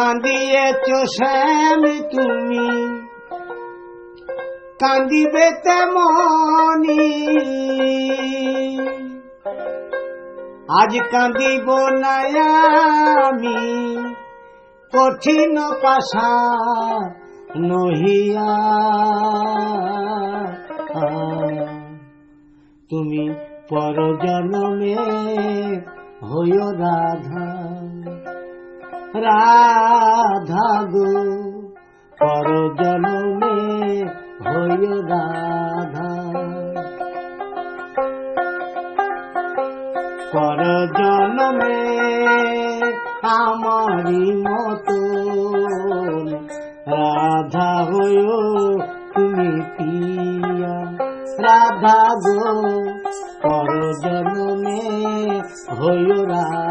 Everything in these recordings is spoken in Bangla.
কান্দিয়েছ শ্যামি তুমি। কান্দিবে তেমনি। আজ কান্দিব না আমি, কঠিন পাশা নহিয়া। তুমি পরজনমে হইও রাধা। রাধা গো পর জনমে হইল রাধা। পর জনমে আমারি মতো রাধা হইও তুমি পিয়া রাধা গো পর জনমে হইল রাধা।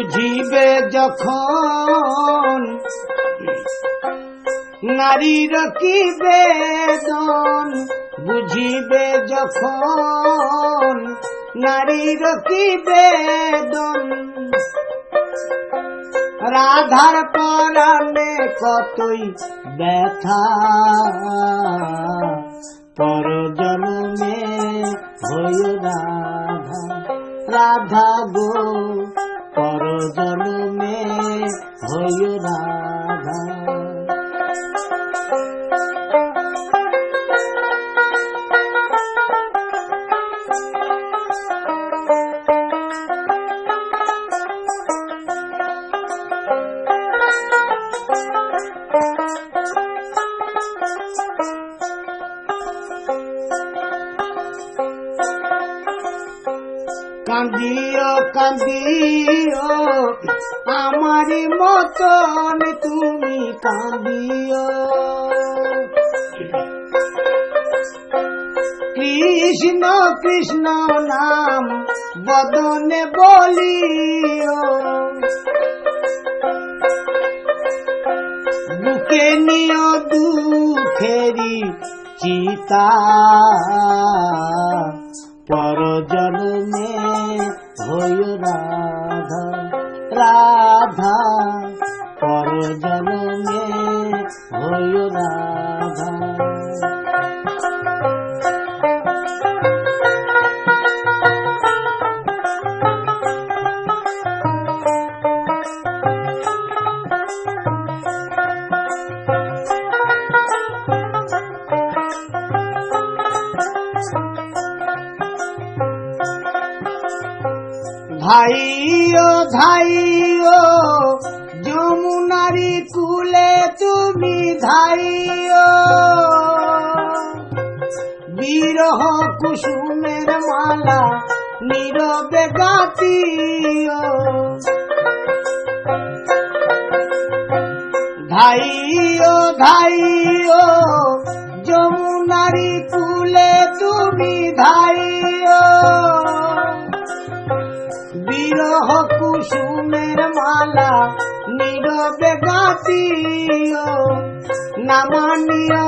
বুঝিবে যখন নারীর কি বেদন বুঝিবে যখন নারীর কি বেদন রাধার পরাণে কতই ব্যথা পর জন্মে রাধা। রাধা গো কান্দিও কান্দিও, আমারি মতন তুমি কান্দিও। কৃষ্ণ কৃষ্ণ নাম বদনে বলিও। বুকে নিও দুঃখেরি চিতা। जनमे राधा राधा जन ভাইও ভাইও যমুনারি কুলে তুমি ধাইও বিরহ কুসুমের মালা নীরবে গাতিও ধাইও ধাইও গাতিও নামানিয়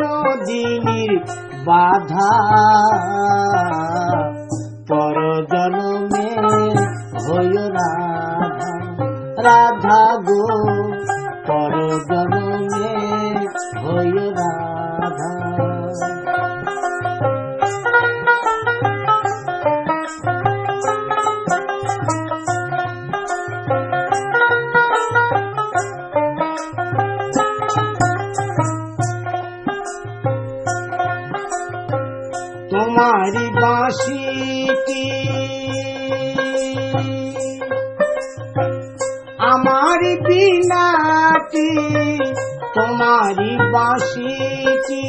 নদীর বাধা। পর জন্মে হই রাধা। রাধা গো পর জন্মে হই রাধা। বাসিটি আমার বিনাটি তোমারি বাসিটি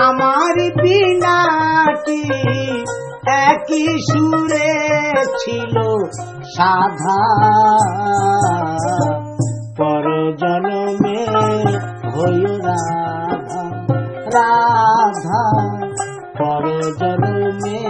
আমার বিনাটি একই সুরে ছিল সাধা। পর জন্মে রাধা রাধা। जगमने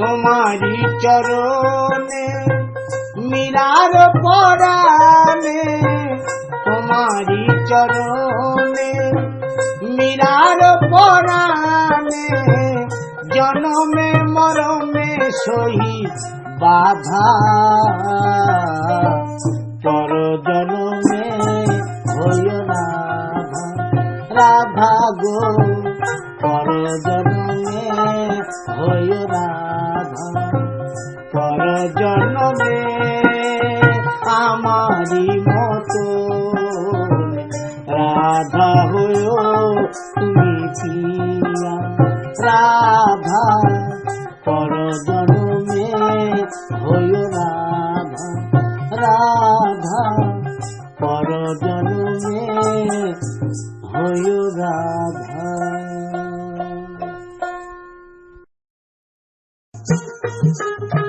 তোমারি চরণে মীরার পরাণে তোমারি চরণে মীরার পরাণে জনমে মরমে সহি বাধা। পর জনমে হইল রাধা রাধা গো পর জনমে হইল রাধা রাধা পর জন্মে হই রাধা রাধা পর জন্মে হই রাধা Thank you.